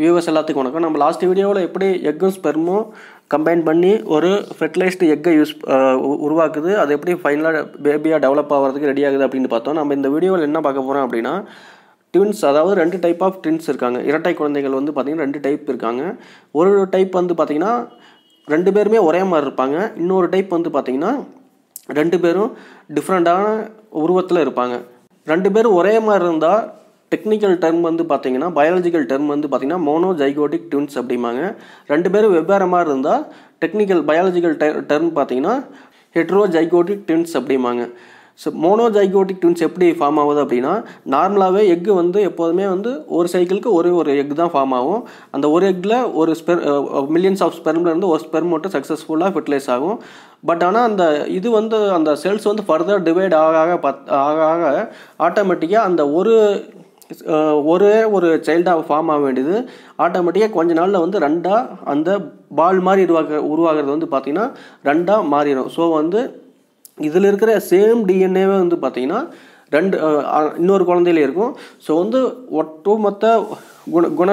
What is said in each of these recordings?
Viewers எல்லாத்துக்கும் வணக்கம். நம்ம லாஸ்ட் வீடியோவில் எப்படி எக்கும் ஸ்பெர்மும் கம்பைன் பண்ணி ஒரு ஃபெர்டிலைஸ்டு எக்கை யூஸ் உருவாக்குது அது எப்படி ஃபைனலாக பேபியாக டெவலப் ஆகிறதுக்கு ரெடி ஆகுது அப்படின்னு பார்த்தோம். நம்ம இந்த வீடியோவில் என்ன பார்க்க போகிறோம் அப்படின்னா ட்வின்ஸ் அதாவது ரெண்டு டைப் ஆஃப் ட்வின்ஸ் இருக்காங்க. இரட்டை குழந்தைகள் வந்து பார்த்திங்கன்னா ரெண்டு டைப் இருக்காங்க. ஒரு டைப் வந்து பார்த்திங்கன்னா ரெண்டு பேருமே ஒரே மாதிரி இருப்பாங்க. இன்னொரு டைப் வந்து பார்த்திங்கன்னா ரெண்டு பேரும் டிஃப்ரெண்ட்டான உருவத்தில் இருப்பாங்க. ரெண்டு பேரும் ஒரே மாதிரி இருந்தால் டெக்னிக்கல் டேர்ம் வந்து பார்த்தீங்கன்னா பயாலஜிக்கல் டெர்ம் வந்து பார்த்தீங்கன்னா மோனோ ஜைகோட்டிக் அப்படிம்பாங்க. ரெண்டு பேரும் வெவ்வேறு மாதிரி இருந்தால் டெக்னிக்கல் பயாலஜிக்கல் டெர்ம் பார்த்தீங்கன்னா ஹெட்ரோ ஜைகோட்டிக் அப்படிம்பாங்க. ஸோ மோனோ ஜைகோட்டிக் எப்படி ஃபார்ம் ஆகுது அப்படின்னா நார்மலாகவே எக்கு வந்து எப்போதுமே வந்து ஒரு சைக்கிளுக்கு ஒரு ஒரு எக் தான் ஃபார்ம் ஆகும். அந்த ஒரு எக்கில் ஒரு ஸ்பெர் மில்லியன்ஸ் ஆஃப் ஸ்பெர்மில் இருந்து ஒரு ஸ்பெர்ம் மட்டும் சக்ஸஸ்ஃபுல்லாக ஃபெர்டிலைஸ் ஆகும். பட் ஆனால் அந்த இது வந்து அந்த செல்ஸ் வந்து ஃபர்தர் டிவைட் ஆக ஆக பத் ஆக ஆக ஆட்டோமேட்டிக்காக அந்த ஒரு ஒரே ஒரு சைல்டாக ஃபார்ம் ஆக வேண்டியது. ஆட்டோமேட்டிக்காக கொஞ்ச நாளில் வந்து ரெண்டாக அந்த பால் மாதிரி உருவாக்க உருவாகிறது வந்து பார்த்திங்கன்னா ரெண்டாக மாறிடும் ஸோ வந்து இதில் இருக்கிற சேம் டிஎன்ஏவே வந்து பார்த்திங்கன்னா ரெண்டு இன்னொரு குழந்தையில இருக்கும். ஸோ வந்து ஒட்டுமொத்த குண குண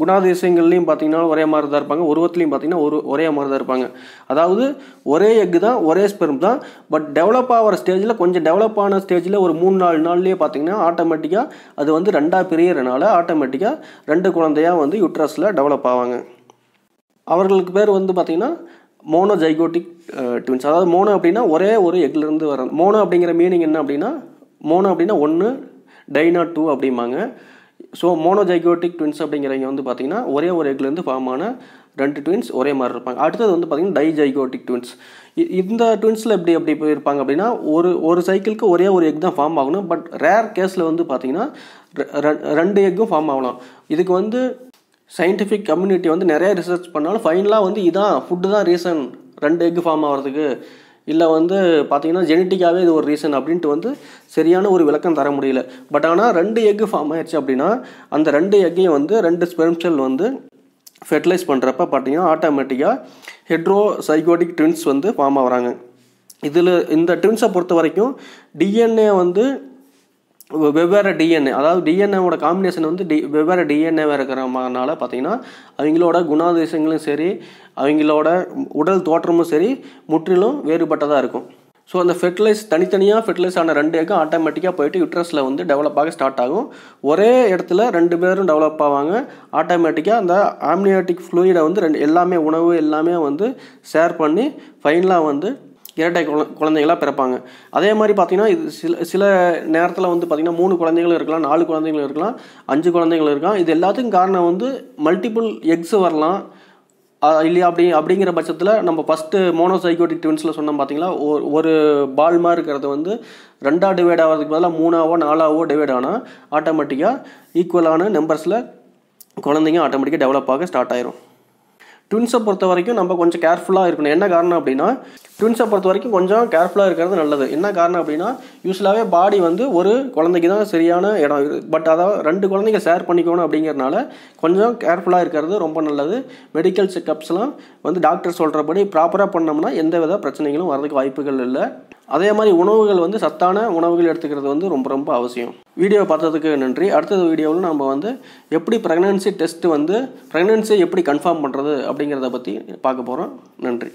குணாதிசயங்கள்லையும் பார்த்தீங்கன்னா ஒரே மாதிரி தான் இருப்பாங்க. உருவத்துலையும் பார்த்தீங்கன்னா ஒரு ஒரே மாதிரி தான் இருப்பாங்க. அதாவது ஒரே எக்கு தான் ஒரே ஸ்பெர்ம் தான். பட் டெவலப் ஆகிற ஸ்டேஜில் கொஞ்சம் டெவலப் ஆன ஸ்டேஜில் ஒரு மூணு நாலு நாள்லேயே பார்த்தீங்கன்னா ஆட்டோமேட்டிக்காக அது வந்து ரெண்டாக பிரியறனால ஆட்டோமேட்டிக்காக ரெண்டு குழந்தையாக வந்து யுட்ரஸில் டெவலப் ஆவாங்க. அவர்களுக்கு பேர் வந்து பார்த்திங்கன்னா மோனோ ஜைகோட்டிக் ட்வின்ஸ் அதாவது மோனோ அப்படின்னா ஒரே ஒரு எக்லேருந்து வர மோனோ அப்படிங்கிற மீனிங் என்ன அப்படின்னா மோனோ அப்படின்னா ஒன்று டைனா டூ அப்படிம்பாங்க. ஸோ மோனோஜைகோட்டிக் ட்வின்ஸ் அப்படிங்கிறவங்க வந்து பார்த்திங்கன்னா ஒரே ஒரு எக்லேருந்து ஃபார்ம் ஆன ரெண்டு ட்வின்ஸ் ஒரே மாதிரி இருப்பாங்க. அடுத்தது வந்து பார்த்திங்கன்னா டைஜைகோட்டிக் ட்வின்ஸ் இந்த ட்வின்ஸில் எப்படி எப்படி இருப்பாங்க அப்படின்னா ஒரு ஒரு சைக்கிளுக்கு ஒரே ஒரு எக் தான் ஃபார்ம் ஆகணும். பட் ரேர் கேஸில் வந்து பார்த்திங்கன்னா ரெண்டு எக்கும் ஃபார்ம் ஆகலாம். இதுக்கு வந்து சயின்டிஃபிக் கம்யூனிட்டி வந்து நிறைய ரிசர்ச் பண்ணாலும் ஃபைனலாக வந்து இதான் ஃபுட்டு தான் ரீசன் ரெண்டு எக் ஃபார்ம் ஆகிறதுக்கு. இல்லை வந்து பார்த்தீங்கன்னா ஜெனட்டிக்காகவே இது ஒரு ரீசன் அப்படின்ட்டு வந்து சரியான ஒரு விளக்கம் தர முடியல. பட் ஆனால் ரெண்டு எக்கு ஃபார்ம் ஆயிடுச்சு அப்படின்னா அந்த ரெண்டு எக்கையும் வந்து ரெண்டு ஸ்பெர்ம் செல் வந்து ஃபெர்டிலைஸ் பண்ணுறப்ப பார்த்தீங்கன்னா ஆட்டோமேட்டிக்காக ஹெட்ரோ சைகோட்டிக் ட்வின்ஸ் வந்து ஃபார்ம் ஆகிறாங்க. இதில் இந்த ட்வின்ஸை பொறுத்த வரைக்கும் டிஎன்ஏ வந்து வெவ்வேறு டிஎன்ஏ அதாவது டிஎன்ஏவோட காம்பினேஷன் வந்து டி வெவ்வேறு டிஎன்ஏவாக இருக்கிறனால பார்த்தீங்கன்னா அவங்களோட குணாதிசயங்களும் சரி அவங்களோட உடல் தோற்றமும் சரி முற்றிலும் வேறுபட்டதாக இருக்கும். ஸோ அந்த ஃபெர்டிலைஸ் தனித்தனியாக ஃபெர்டிலைஸ் ஆன ரெண்டு எக்கும் ஆட்டோமேட்டிக்காக போயிட்டு யூட்ரஸில் வந்து டெவலப் ஆக ஸ்டார்ட் ஆகும். ஒரே இடத்துல ரெண்டு பேரும் டெவலப் ஆவாங்க. ஆட்டோமேட்டிக்காக அந்த ஆம்னியாட்டிக் ஃப்ளூயிடை வந்து ரெண்டு எல்லாமே உணவு எல்லாமே வந்து ஷேர் பண்ணி ஃபைனலாக வந்து இரட்டை குழ குழந்தைகளாக பிறப்பாங்க. அதே மாதிரி பார்த்தீங்கன்னா இது சில சில நேரத்தில் வந்து பார்த்திங்கன்னா மூணு குழந்தைகளும் இருக்கலாம் நாலு குழந்தைகளும் இருக்கலாம் அஞ்சு குழந்தைகள் இருக்கலாம். இது எல்லாத்துக்கும் காரணம் வந்து மல்டிபிள் எக்ஸ் வரலாம். இல்லையா அப்படி அப்படிங்கிற பட்சத்தில் நம்ம ஃபஸ்ட்டு மோனோசைகோட்டிக் ட்வின்ஸில் சொன்னோம் பார்த்தீங்களா ஒரு பால் மாதிரி இருக்கிறது வந்து ரெண்டாக டிவைட் ஆகிறதுக்கு பதிலாக மூணாவோ நாலாவோ டிவைட் ஆனால் ஆட்டோமேட்டிக்காக ஈக்குவலான நம்பர்ஸில் குழந்தைங்க ஆட்டோமேட்டிக்காக டெவலப் ஆக ஸ்டார்ட் ஆயிரும். ட்வின்ஸை பொறுத்த வரைக்கும் நம்ம கொஞ்சம் கேர்ஃபுல்லாக இருக்கணும். என்ன காரணம் அப்படின்னா ட்வின்ஸை பொறுத்த வரைக்கும் கொஞ்சம் கேர்ஃபுல்லாக இருக்கிறது நல்லது. என்ன காரணம் அப்படின்னா யூஸ்வலாகவே பாடி வந்து ஒரு குழந்தைக்கு தான் சரியான இடம். பட் அதாவது ரெண்டு குழந்தைங்க ஷேர் பண்ணிக்கணும் அப்படிங்கிறனால கொஞ்சம் கேர்ஃபுல்லாக இருக்கிறது ரொம்ப நல்லது. மெடிக்கல் செக்கப்ஸ்லாம் வந்து டாக்டர் சொல்கிறபடி ப்ராப்பராக பண்ணோம்னா எந்த வித பிரச்சனைகளும் வரதுக்கு வாய்ப்புகள் இல்லை. அதே மாதிரி உணவுகள் வந்து சத்தான உணவுகள் எடுத்துக்கிறது வந்து ரொம்ப ரொம்ப அவசியம். வீடியோ பார்த்ததுக்கு நன்றி. அடுத்தது வீடியோவில் நம்ம வந்து எப்படி ப்ரெக்னன்சி டெஸ்ட் வந்து ப்ரெக்னன்சி எப்படி கன்ஃபார்ம் பண்ணுறது அப்படிங்கிறத பற்றி பார்க்க போகிறோம் நன்றி.